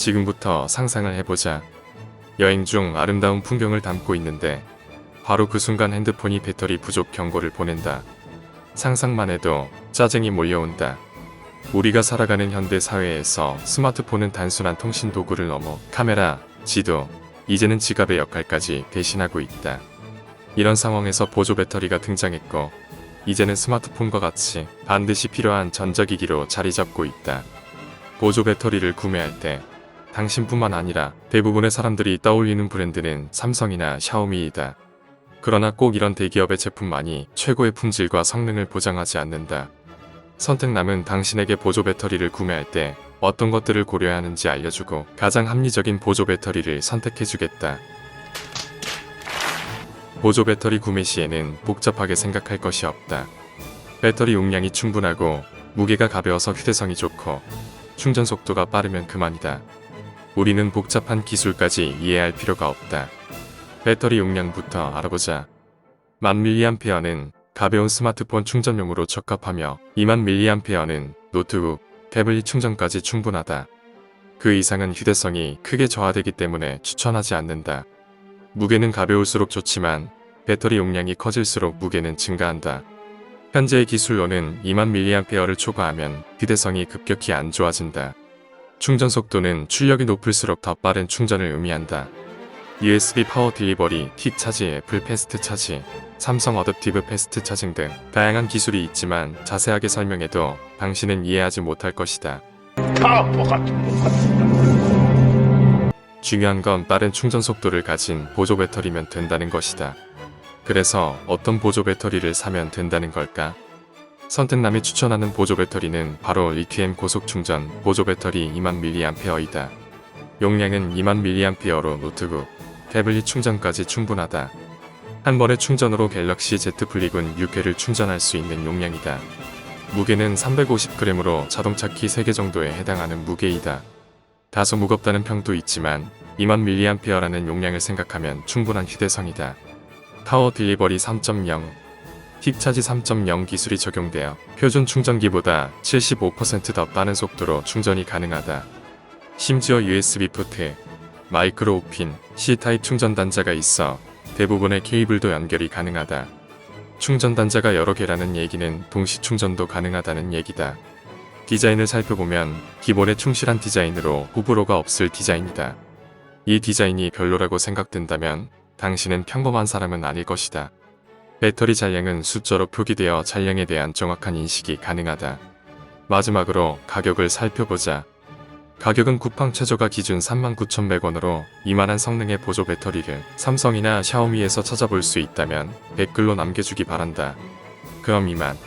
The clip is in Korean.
지금부터 상상을 해보자. 여행 중 아름다운 풍경을 담고 있는데 바로 그 순간 핸드폰이 배터리 부족 경고를 보낸다. 상상만 해도 짜증이 몰려온다. 우리가 살아가는 현대 사회에서 스마트폰은 단순한 통신 도구를 넘어 카메라, 지도, 이제는 지갑의 역할까지 대신하고 있다. 이런 상황에서 보조 배터리가 등장했고, 이제는 스마트폰과 같이 반드시 필요한 전자기기로 자리 잡고 있다. 보조 배터리를 구매할 때 당신뿐만 아니라 대부분의 사람들이 떠올리는 브랜드는 삼성이나 샤오미이다. 그러나 꼭 이런 대기업의 제품만이 최고의 품질과 성능을 보장하지 않는다. 선택남은 당신에게 보조 배터리를 구매할 때 어떤 것들을 고려해야 하는지 알려주고 가장 합리적인 보조 배터리를 선택해주겠다. 보조 배터리 구매 시에는 복잡하게 생각할 것이 없다. 배터리 용량이 충분하고 무게가 가벼워서 휴대성이 좋고 충전 속도가 빠르면 그만이다. 우리는 복잡한 기술까지 이해할 필요가 없다. 배터리 용량부터 알아보자. 1000mAh는 가벼운 스마트폰 충전용으로 적합하며 20000mAh는 노트북, 태블릿 충전까지 충분하다. 그 이상은 휴대성이 크게 저하되기 때문에 추천하지 않는다. 무게는 가벼울수록 좋지만 배터리 용량이 커질수록 무게는 증가한다. 현재의 기술로는 20000mAh를 초과하면 휴대성이 급격히 안 좋아진다. 충전 속도는 출력이 높을수록 더 빠른 충전을 의미한다. USB 파워 딜리버리, 킥 차지, 애플 패스트 차지, 삼성 어댑티브 패스트 차징 등 다양한 기술이 있지만 자세하게 설명해도 당신은 이해하지 못할 것이다. 중요한 건 빠른 충전 속도를 가진 보조 배터리면 된다는 것이다. 그래서 어떤 보조 배터리를 사면 된다는 걸까? 선택남이 추천하는 보조 배터리는 바로 리튬 고속 충전 보조 배터리 2만 mAh이다. 용량은 2만 mAh로 노트북, 태블릿 충전까지 충분하다. 한 번의 충전으로 갤럭시 Z 플립은 6회를 충전할 수 있는 용량이다. 무게는 350g으로 자동차 키 3개 정도에 해당하는 무게이다. 다소 무겁다는 평도 있지만 2만 mAh라는 용량을 생각하면 충분한 휴대성이다. 파워 딜리버리 3.0, 킥차지 3.0 기술이 적용되어 표준 충전기보다 75%더 빠른 속도로 충전이 가능하다. 심지어 USB 포트, 마이크로 오핀, C타입 충전 단자가 있어 대부분의 케이블도 연결이 가능하다. 충전 단자가 여러 개라는 얘기는 동시 충전도 가능하다는 얘기다. 디자인을 살펴보면 기본에 충실한 디자인으로 호불호가 없을 디자인이다. 이 디자인이 별로라고 생각된다면 당신은 평범한 사람은 아닐 것이다. 배터리 잔량은 숫자로 표기되어 잔량에 대한 정확한 인식이 가능하다. 마지막으로 가격을 살펴보자. 가격은 쿠팡 최저가 기준 39,100원으로 이만한 성능의 보조 배터리를 삼성이나 샤오미에서 찾아볼 수 있다면 댓글로 남겨주기 바란다. 그럼 이만.